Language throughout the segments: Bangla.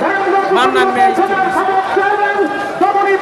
কই মান নাম মেয়ে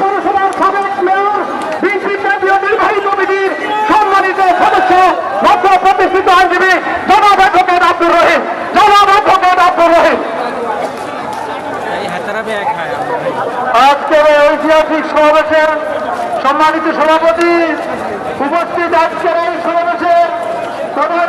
পৌরসভার সাবেক মেয়র বিএনপি জাতীয় নির্বাহী কমিটির সম্মানিত সদস্য লক্ষ প্রতিষ্ঠিত আইনজীবী জনাব অ্যাডভোকেট আব্দুর রহিম। জনাব অ্যাডভোকেট আব্দুর রহিম। এই হাতারা বে খায় আজকের ঐতিহাসিক সমাবেশের সম্মানিত সভাপতি উপস্থিত আজকের এই সমাবেশের প্রধান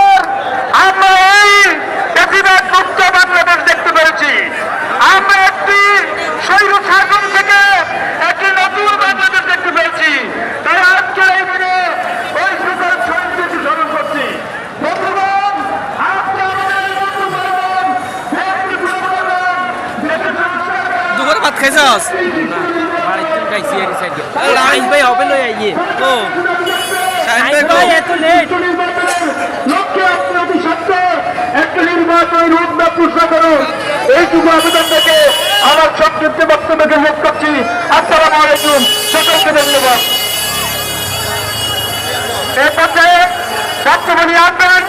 খাইছস লাইন ভাই হবে লই আইয়ে ও শাহিন ভাই এত লেট লক্ষ্যে আপনাদের সত্ত্বে একটা নির্বাচনী রোডম্যাপ ঘোষণা করুন এইটুকু আবেদন থেকে আমার সংক্ষিপ্ত বক্তব্যকে শেষ করছি আসসালামু আলাইকুম সকলকে ধন্যবাদ এ পর্যায়ে আসবেন